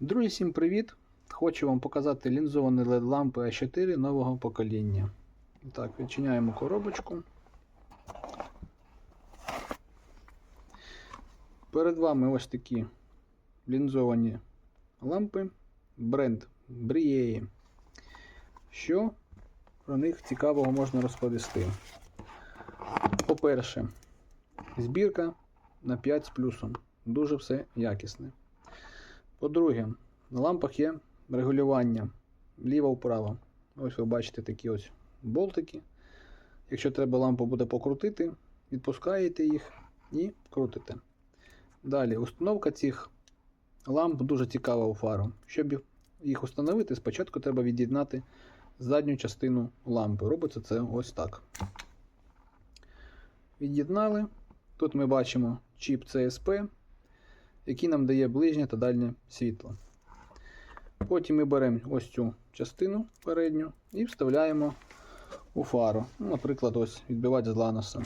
Друзі, всім привіт! Хочу вам показати лінзовані LED лампи А4 нового покоління. Так, відчиняємо коробочку. Перед вами ось такі лінзовані лампи бренд Briei. Що про них цікавого можна розповісти? По-перше, збірка на 5 з плюсом. Дуже все якісне. По-друге, на лампах є регулювання вліво-вправо. Ось ви бачите такі ось болтики. Якщо треба лампу буде покрутити, відпускаєте їх і крутите. Далі, установка цих ламп дуже цікава у фару. Щоб їх установити, спочатку треба від'єднати задню частину лампи. Робиться це ось так. Від'єднали. Тут ми бачимо чіп CSP, який нам дає ближнє та дальнє світло. Потім ми беремо ось цю частину передню і вставляємо у фару. Ну, Наприклад, ось відбивач з ланоса.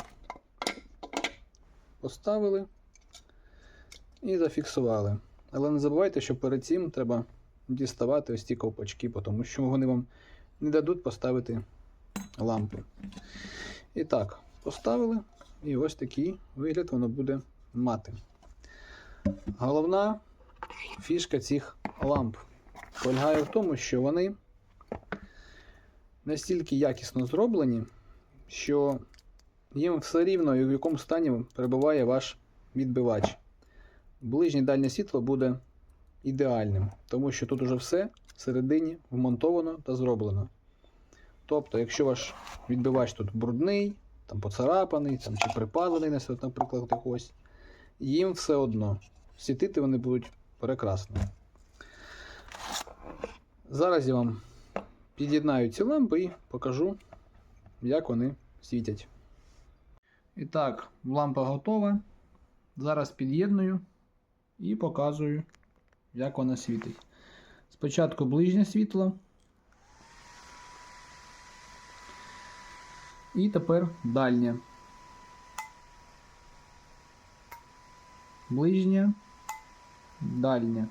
Поставили і зафіксували. Але не забувайте, що перед цим треба діставати ось ці ковпачки, тому що вони вам не дадуть поставити лампу. І так, поставили, і ось такий вигляд воно буде мати. Головна фішка цих ламп полягає в тому, що вони настільки якісно зроблені, що їм все рівно, в якому стані перебуває ваш відбивач. Ближнє дальнє світло буде ідеальним, тому що тут уже все всередині вмонтовано та зроблено. Тобто, якщо ваш відбивач тут брудний, там поцарапаний, там, чи припалений, наприклад, ось, їм все одно. Світити вони будуть прекрасно. Зараз я вам під'єднаю ці лампи і покажу, як вони світять. І так, лампа готова. Зараз під'єдную і показую, як вона світить. Спочатку ближнє світло. І тепер дальнє. Ближнє, дальнє.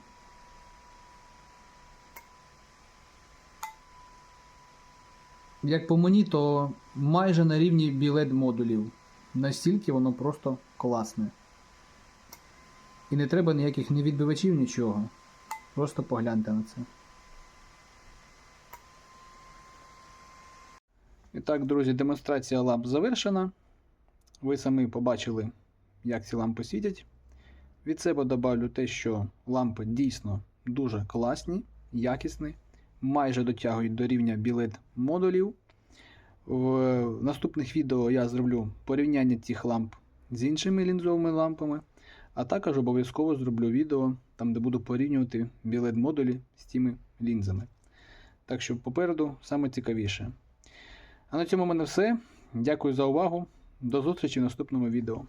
Як по мені, то майже на рівні білет модулів. Настільки воно просто класне. І не треба ніяких ні відбивачів, нічого. Просто погляньте на це. І так, друзі, демонстрація ламп завершена. Ви самі побачили, як ці лампи світять. Від себе добавлю те, що лампи дійсно дуже класні, якісні, майже дотягують до рівня білет модулів. В наступних відео я зроблю порівняння цих ламп з іншими лінзовими лампами, а також обов'язково зроблю відео, там де буду порівнювати білет модулі з цими лінзами. Так що попереду саме цікавіше. А на цьому в мене все. Дякую за увагу. До зустрічі в наступному відео.